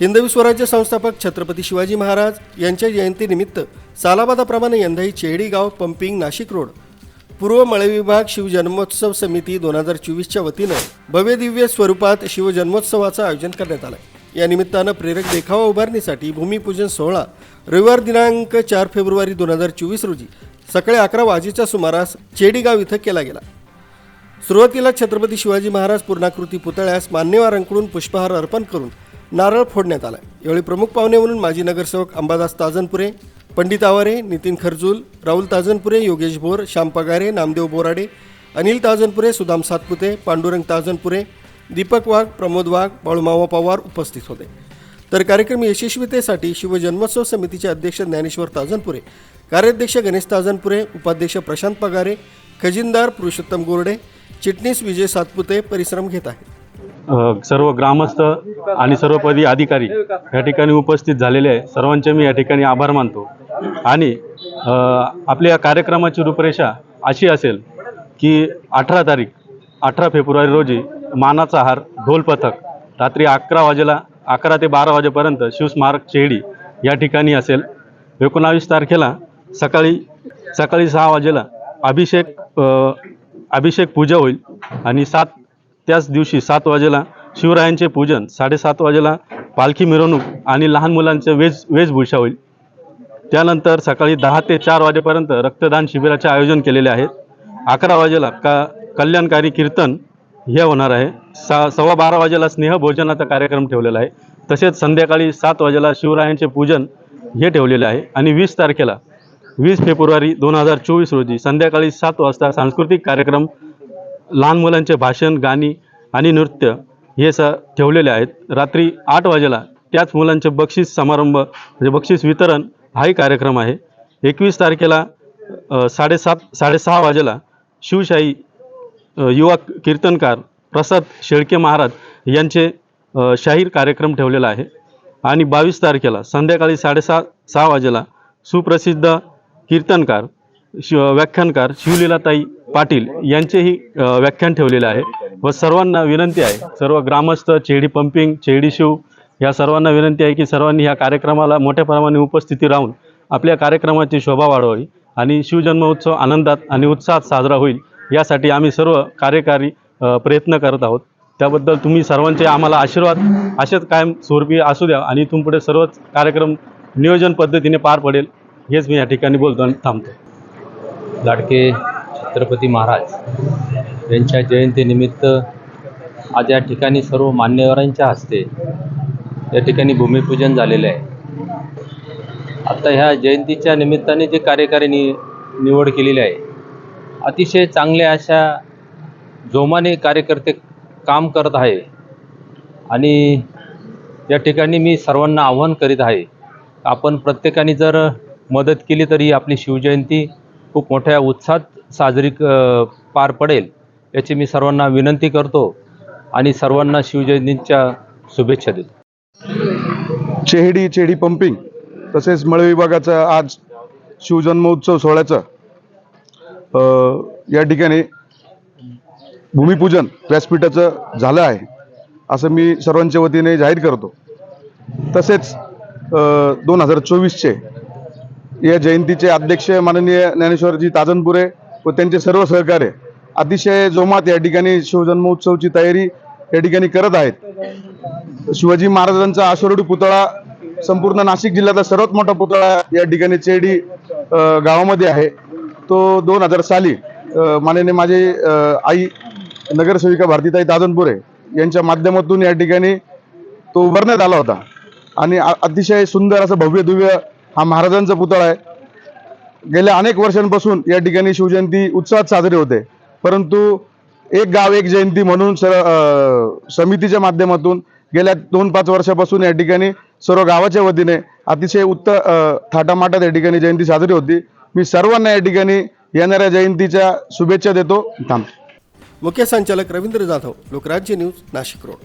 हिंदवी स्वराज्य संस्थापक छत्रपती शिवाजी महाराज यांच्या जयंतीनिमित्त सालाबादाप्रमाणे यंदाही चेहडी गाव पंपिंग नाशिक रोड पूर्व मळे विभाग शिवजन्मोत्सव समिती दोन हजार चोवीसच्या वतीनं भव्य दिव्य स्वरूपात शिवजन्मोत्सवाचं आयोजन करण्यात आलं. या निमित्तानं प्रेरक देखावा उभारणीसाठी भूमिपूजन सोहळा रविवार दिनांक चार फेब्रुवारी दोन हजार चोवीस रोजी सकाळी अकरा वाजेच्या सुमारास चेडीगाव इथं केला गेला. सुरुवातीला छत्रपती शिवाजी महाराज पूर्णाकृती पुतळ्यास मान्यवरांकडून पुष्पहार अर्पण करून नारळ फोडण्यात आला यावेळी प्रमुख पाहुणे म्हणून माजी नगरसेवक अंबादास ताजनपुरे पंडित आवारे नितीन खरजूल राहुल ताजनपुरे योगेश भोर श्याम पगारे नामदेव बोराडे अनिल ताजनपुरे सुदाम सातपुते पांडुरंग ताजनपुरे दीपक वाघ प्रमोद वाघ बाळूमावा पवार उपस्थित होते. तर कार्यक्रम यशस्वीतेसाठी शिवजन्मोत्सव समितीचे अध्यक्ष ज्ञानेश्वर ताजनपुरे कार्याध्यक्ष गणेश ताजनपुरे उपाध्यक्ष प्रशांत पगारे खजिनदार पुरुषोत्तम गोरडे चिटणीस विजय सातपुते परिश्रम घेत आहेत. सर्व ग्रामस्थ आणि सर्वपदी अधिकारी या ठिकाणी उपस्थित झालेले आहे. सर्वांचे मी या ठिकाणी आभार मानतो. आणि आपल्या या कार्यक्रमाची रूपरेषा अशी असेल की अठरा तारीख अठरा फेब्रुवारी रोजी मानाचा हार ढोल पथक रात्री अकरा वाजेला अकरा ते बारा वाजेपर्यंत शिवस्मारक शेडी या ठिकाणी असेल. एकोणावीस तारखेला सकाळी सकाळी सहा वाजेला अभिषेक अभिषेक पूजा होईल आणि सात त्याच दिवशी सात वाजेला शिवरायांचे पूजन साडेसात वाजेला पालखी मिरवणूक आणि लहान मुलांचे वेज वेशभूषा होईल. त्यानंतर सकाळी दहा ते चार वाजेपर्यंत रक्तदान शिबिराचे आयोजन केलेले आहे. अकरा वाजेला का कल्याणकारी कीर्तन हे होणार आहे. सा सव्वा बारा वाजेला स्नेहभोजनाचा कार्यक्रम ठेवलेला आहे. तसेच संध्याकाळी सात वाजेला शिवरायांचे पूजन हे ठेवलेले आहे. आणि वीस तारखेला वीस फेब्रुवारी दोन हजार चोवीस रोजी संध्याकाळी सात वाजता सांस्कृतिक कार्यक्रम लहान मुलांचे भाषण गाणी आणि नृत्य हे स ठेवलेले आहेत. रात्री आठ वाजेला त्याच मुलांचे बक्षीस समारंभ म्हणजे बक्षीस वितरण हाही कार्यक्रम आहे. एकवीस तारखेला साडेसात साडेसहा वाजेला शिवशाही युवा कीर्तनकार प्रसाद शेळके महाराज यांचे शाहीर कार्यक्रम ठेवलेला आहे. आणि बावीस तारखेला संध्याकाळी साडेसहा सहा वाजेला सुप्रसिद्ध कीर्तनकार शिव व्याख्यानकार शिवलीलाताई पाटील यांचेही व्याख्यान ठेवलेले आहे व सर्वांना विनंती आहे सर्व ग्रामस्थ चेडी पंपिंग चेडी शिव या सर्वांना विनंती आहे की सर्वांनी ह्या कार्यक्रमाला मोठ्या प्रमाणे उपस्थिती राहून आपल्या कार्यक्रमाची शोभा वाढवावी आणि शिवजन्मोत्सव आनंदात आणि उत्साहात साजरा होईल यासाठी आम्ही सर्व कार्यकारी प्रयत्न करत आहोत. त्याबद्दल तुम्ही सर्वांचे आम्हाला आशीर्वाद असेच कायम स्वरूपी असू द्या आणि तुम पुढे सर्वच कार्यक्रम नियोजन पद्धतीने पार पडेल हेच मी या ठिकाणी बोलतो आणि थांबतो. लाडके छत्रपती महाराज यांच्या जयंतीनिमित्त आज या ठिकाणी सर्व मान्यवरांच्या हस्ते या ठिकाणी भूमिपूजन झालेलं आहे. आता ह्या जयंतीच्या निमित्ताने जे कार्यकारी नि निवड केलेली आहे अतिशय चांगल्या अशा जोमाने कार्यकर्ते काम करत आहे आणि या ठिकाणी मी सर्वांना आव्हान करीत आहे आपण प्रत्येकाने जर मदत केली तरी आपली शिवजयंती खूप मोठ्या उत्साहात साजरी पार पडेल याची मी सर्वांना विनंती करतो आणि सर्वांना शिवजयंतीच्या शुभेच्छा देतो. चेहडी चेहडी पंपिंग तसेच मळे विभागाचा आज शिवजन्मोत्सव सोहळ्याचा या ठिकाणी भूमिपूजन व्यासपीठाचं झालं आहे असं मी सर्वांच्या वतीने जाहीर करतो. तसेच दोन हजार चोवीसचे या जयंतीचे अध्यक्ष माननीय ज्ञानेश्वरजी ताजनपुरे व त्यांचे सर्व सहकार्य अतिशय जोमात या ठिकाणी शिवजन्मोत्सवची तयारी या ठिकाणी करत आहेत. शिवाजी महाराजांचा आश्वरूढ पुतळा संपूर्ण नाशिक जिल्ह्याचा सर्वात मोठा पुतळा या ठिकाणी चेडी गावामध्ये आहे. तो दोन हजार साली माननीय माझे आई नगरसेविका भारतीताई दादनपुरे यांच्या माध्यमातून या ठिकाणी तो उभारण्यात आला होता. आणि अतिशय सुंदर असं भव्य दिव्य हा महाराजांचा पुतळा आहे. गेल्या अनेक वर्षांपासून या ठिकाणी शिवजयंती उत्साहात साजरी होते. परंतु एक गाव एक जयंती म्हणून सर समितीच्या माध्यमातून गेल्या दोन पाच वर्षापासून या ठिकाणी सर्व गावाच्या वतीने अतिशय उत्त थाटामाटात या ठिकाणी जयंती साजरी होती. मी सर्वांना या ठिकाणी येणाऱ्या जयंतीच्या शुभेच्छा देतो. थांब. मुख्य संचालक रवींद्र जाधव लोकराज्य न्यूज नाशिक रोड.